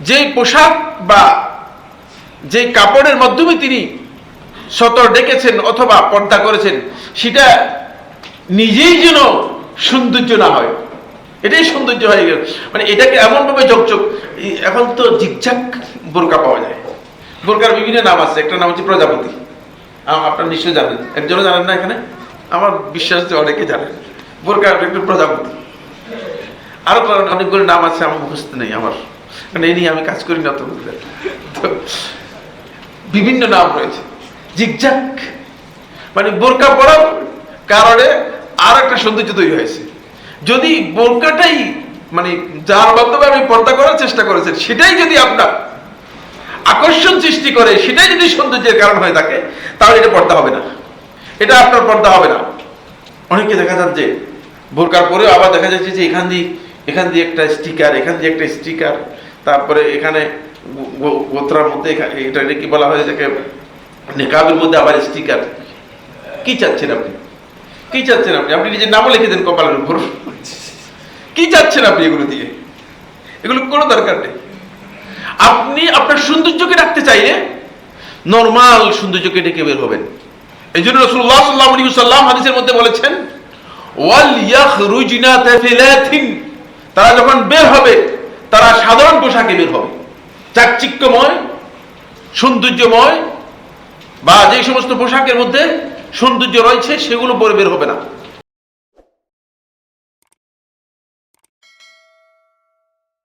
যে পোশাক বা যে কাপড়ের মাধ্যমে তিনি সতর ডেকেছেন অথবা পর্দা করেছেন, সেটা নিজেই যেন সৌন্দর্য না হয়। এটাই সৌন্দর্য হয়ে গেল। মানে এটাকে এমনভাবে চকচক এখন তো জিকজাক বোরকা পাওয়া যায়। বোরকার বিভিন্ন নাম আছে। একটা নাম হচ্ছে প্রজাপতি। আপনারা নিশ্চয়ই জানেন। একজনও জানেন না এখানে? আমার বিশ্বাস যে অনেকে জানেন। বোরকার একটা প্রজাপতি। আরও অনেকগুলো নাম আছে, আমার মুখস্থ নেই, আমার। কারণ এই নিয়ে আমি কাজ করি না তো বিভিন্ন নাম রয়েছে। জিগজাক মানে বোরকা পরার কারণে আর একটা সৌন্দর্য তৈরি হয়েছে। যদি বোরকাটাই মানে যার মাধ্যমে আপনি পর্দা করার চেষ্টা করেছেন সেটাই যদি আপনার আকর্ষণ সৃষ্টি করে, সেটাই যদি সৌন্দর্যের কারণ হয়ে থাকে, তাহলে এটা পর্দা হবে না। এটা আপনার পর্দা হবে না। অনেকে দেখা যান যে বোরকার পরেও আবার দেখা যাচ্ছে যে এখান দিয়ে এখান দিয়ে একটা স্টিকার এখান দিয়ে একটা স্টিকার তারপরে এখানে গোত্রার মধ্যে এটা কি বলা হয় যাকে নেকাবের মধ্যে আবার স্টিকার কি চাচ্ছেন আপনি? কি চাচ্ছেন আপনি? আপনি নিজের নামও লিখে দেন কপালের উপর। কি চাচ্ছেন আপনি এগুলো দিয়ে? এগুলো কোনো দরকার নেই। আপনি আপনার সৌন্দর্যকে রাখতে চাইলে নর্মাল সৌন্দর্যকে ডেকে বের হবেন। এই জন্য রসুল্লাহ সাল্লাহ আলী সাল্লাম হাদিসের মধ্যে বলেছেন, ওয়াল ইয়াখরুজনা তাফিলাতিন। তারা যখন বের হবে তারা সাধারণ পোশাকে বের হবে। চাকচিক্যময়, সৌন্দর্যময়, বা যে সমস্ত পোশাকের মধ্যে সৌন্দর্য রয়েছে, সেগুলো পরে বের হবে না।